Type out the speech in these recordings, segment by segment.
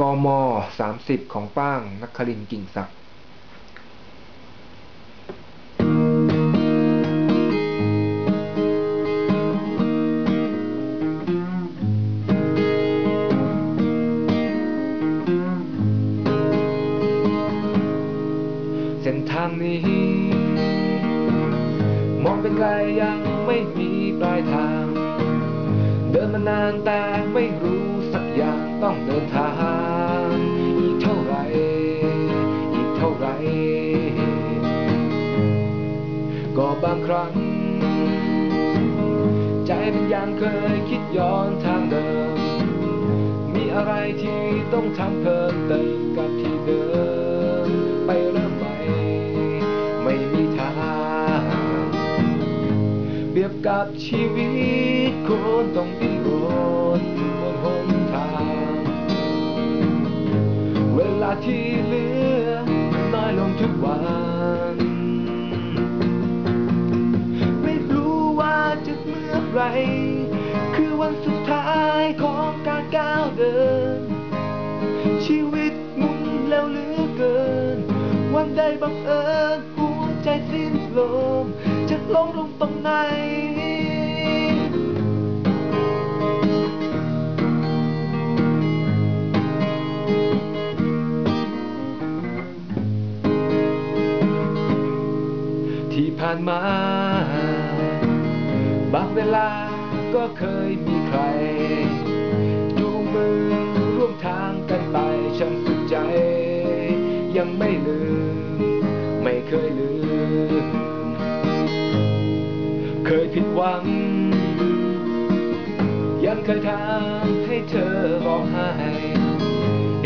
กม30ของป้างนักคลินกิ่งศักดิ์เส้นทางนี้ มองเป็นไกลยังไม่มีปลายทาง เดินมานานแต่ไม่รู้สักอย่างต้องเดินทาง ก็บางครั้ง ใจมันยังเคยคิดย้อนทางเดิม มีอะไรที่ต้องทำเพิ่มเติมกับที่เดิม ไปเริ่มใหม่ ไม่มีทางเปรียบกับชีวิตคนต้องดิ้นรน ทุกวัน ไม่รู้ว่าจะเมื่อไหรคือวันสุดท้ายของการก้าวเดิน ชีวิตมุนแล้วเหลือเกิน วันใดบังเอิญหัวใจสิ้นลมจะล้มลงตรงไหน ที่ผ่านมา บางเวลาก็เคยมีใครจูมือร่วมทางกันไปช่างสุดใจ ยังไม่ลืม ไม่เคยลืม เคยผิดหวัง ยังเคยทำให้เธอร้องไห้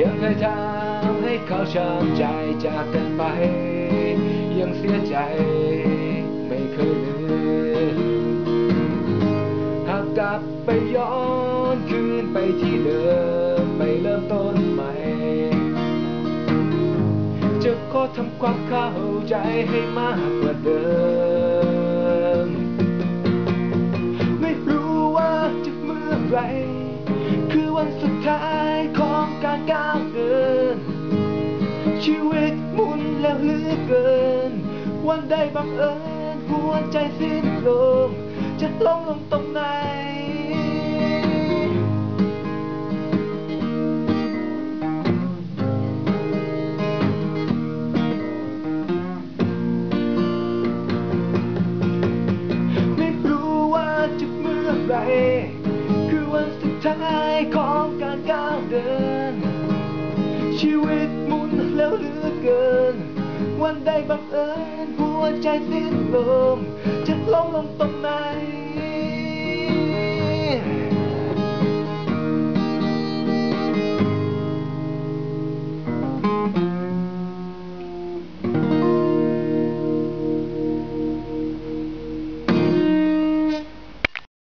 ยังเคยทำให้เขาช้ำใจจากกันไป ยังเสียใจไม่เคยลืมหากกลับไปย้อนคืนไปที่เดิมไปเริ่มต้นใหม่ จะขอทำความเข้าใจให้มากกว่าเดิม ไม่รู้ว่าจะเมื่อไรคือวันสุดท้ายของการก้าวเดินชีวิต แล้วเหลือเกิน วันใดบังเอิญหัวใจสิ้นลมจะล้มลงตรงไหนไม่รู้ว่าจะเมื่อไรคือวันสุดท้ายของการก้าวเดิน ชีวิตมุนแล้วเหลือเกิน วันใดบังเอิญหัวใจสิ้นลมจะล้มลงตรงไหน